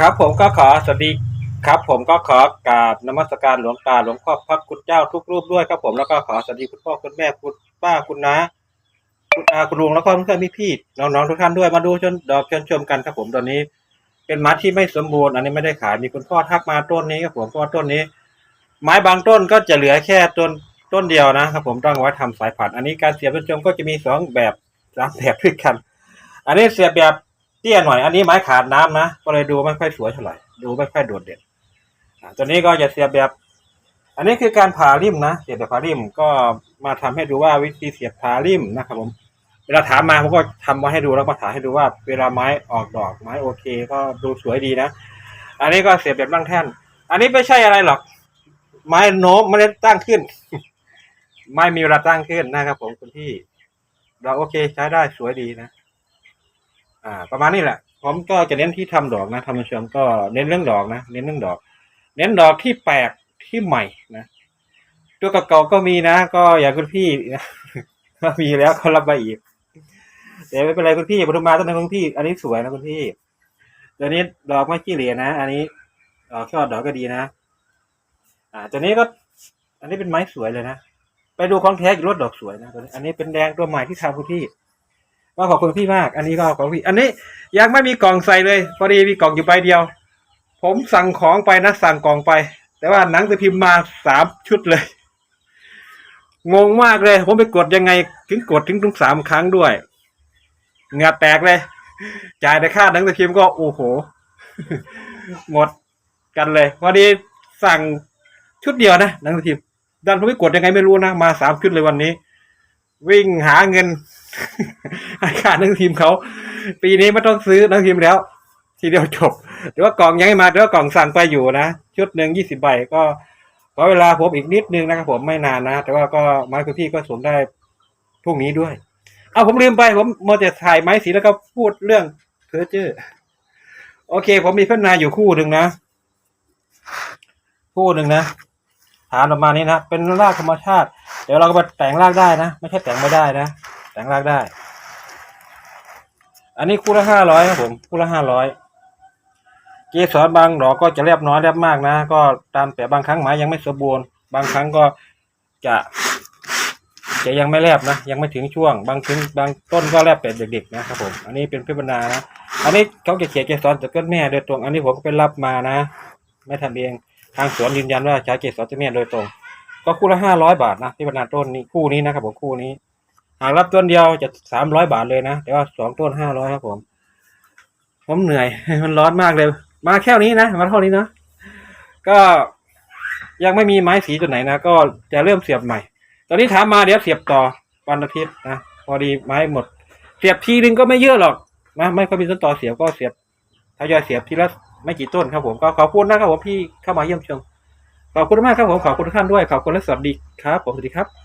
ครับผมก็ขอสวัสดีครับ ผมก็ขอกราบนมัสการหลวงตาหลวงพ่อพระคุณเจ้าทุกรูปด้วยครับผมแล้วก็ขอสวัสดีคุณพ่อคุณแม่คุณป้าคุณน้าคุณอาคุณลุงแล้วก็เพื่อนๆพี่ๆน้องๆทุกท่านด้วยมาดูจนดอกจนชมกันครับผมตอนนี้ เป็นไม้ที่ไม่สมบูรณ์อันนี้ไม่ได้ขายมีคุณพ่อทักมาต้นนี้ครับผมเพราะว่าต้นนี้ ไม้บางต้นก็จะเหลือแค่ต้นต้นเดียวนะครับ ผมต้องไว้ทำสายพันธุ์อันนี้การเสียบจนชมก็จะมีสองแบบสามแบบด้วยกัน อันนี้เสียบแบบ เตี้ยหน่อย อันนี้ไม้ขาดน้ำนะ ก็เลยดูไม่ค่อยสวยเท่าไหร่ ดูไม่ค่อยโดดเด่นตัวนี้ก็จะเสียบแบบ อันนี้คือการผ่าริมนะ เสียบแบบผ่าริมก็มาทำให้ดูว่าวิธีเสียบผ่าริมนะครับผม เวลาถามมาผมก็ทำมาให้ดูแล้วมาถายให้ดูว่าเวลาไม้ออกดอกไม้โอเค ก็ดูสวยดีนะ อันนี้ก็เสียบแบบนั่งแท่น อันนี้ไม่ใช่อะไรหรอก ไม้โน้มไม่ได้ตั้งขึ้น ไม่มีเวลาตั้งขึ้นนะครับผมคุณพี่ดอกโอเคใช้ได้สวยดีนะ อ่า ประมาณนี้แหละผมก็จะเน้นที่ทำดอกนะทำเชิงก็เน้นเรื่องดอกนะเน้นเรื่องดอก เน้นดอกที่แปลกที่ใหม่นะตัวเก่าๆก็มีนะ ก็อย่างคุณพี่มีแล้วก็รับมาอีกแต่ไม่เป็นไรคุณพี่ปทุมมาต้นนึงคุณพี่ อันนี้สวยนะคุณพี่ตัวนี้ดอกไม่ขี้เหร่นะ อันนี้ดอกช่อดอกก็ดีนะ อ่า ตัวนี้ก็ อันนี้เป็นไม้สวยเลยนะ ไปดูของแท้อยู่รถดอกสวยนะตัวนี้อันนี้เป็นแดงตัวใหม่ที่ทำคุณพี่ ก็ขอบคุณพี่มาก อันนี้ก็ของพี่ อันนี้ยังไม่มีกล่องใส่เลย พอดีมีกล่องอยู่ใบเดียว ผมสั่งของไปนะสั่งกล่องไป แต่ว่าหนังสือพิมพ์มาสามชุดเลย งงมากเลย ผมไปกดยังไง ถึงกดถึงถึงสามครั้งด้วยเหงาแตกเลย จ่ายแต่ค่าหนังสือพิมพ์ก็โอ้โห หมดกันเลย พอดีสั่งชุดเดียวนะหนังสือพิมพ์ดันผมไปกดยังไงไม่รู้นะ มาสามชุดเลยวันนี้ วิ่งหาเงิน ให้ค่าหนังสือพิมเขา ปีนี้ไม่ต้องซื้อนังสือพิมแล้ว ทีเดียวจบแต่ว่ากล่องยังไม่มาแต่ว่ากล่องสั่งไปอยู่นะชุดหนึ่งยี่สิบใบก็ขอเวลาผมอีกนิดนึงนะครับผมไม่นานนะ แต่ว่าก็ไม้คุณพี่ก็ส่งได้พรุ่งนี้ด้วย เอาผมลืมไปผมมัวแต่ถ่ายไม้สีแล้วก็พูดเรื่องเพอเจอร์โอเค ผมมีเพัฒนนายอยู่คู่หนึ่งนะ คู่หนึ่งนะฐานออกมานี้นะเป็นรากธรรมชาติ เดี๋ยวเราก็มาแต่งรากได้นะ ไม่ใช่แต่งไม่ได้นะ แต่งรากได้ อันนี้คู่ละห้าร้อยครับผม คู่ละห้าร้อยเกสรบางดอกก็จะเรียบน้อยเรียบมากนะ ก็ตามแต่บางครั้งไม้ยังไม่สมบูรณ์บางครั้งก็จะจะยังไม่แลบนะ ยังไม่ถึงช่วง บางถึงบางต้นก็แลบแต่เด็กๆนะครับผม อันนี้เป็นพิบรรณานะ อันนี้เขาจะเขียนเกสรจากต้นแม่โดยตรง อันนี้ผมก็ไปรับมานะ ไม่ทำเองทางสวนยืนยันว่าใช้เกสรจากแม่โดยตรง ก็คู่ละห้าร้อยบาทนะที่บรรณาต้นนี้คู่นี้นะครับผมคู่นี้ากรับต้นเดียวจะสามร้อยบาทเลยนะ แต่ว่าสองต้นห้าร้อยครับผม ผมเหนื่อย มันร้อนมากเลย มาแค่นี้นะมาเท่านี้นะก็ยังไม่มีไม้สีตัวไหนนะก็จะเริ่มเสียบใหม่ ตอนนี้ถามมาเดี๋ยวเสียบต่อวันอาทิตย์นะพอดีไม้หมด เสียบทีนึงก็ไม่เยอะหรอกนะไม่ค่อยมีต้นต่อเสียบก็เสียบทยอยเสียบทีละไม่กี่ต้นครับผมก็ขอบคุณนะครับผมที่เข้ามาเยี่ยมชมขอบคุณมากครับผมขอบคุณทุกท่านด้วยขอบคุณและสวัสดีครับผมสวัสดีครับ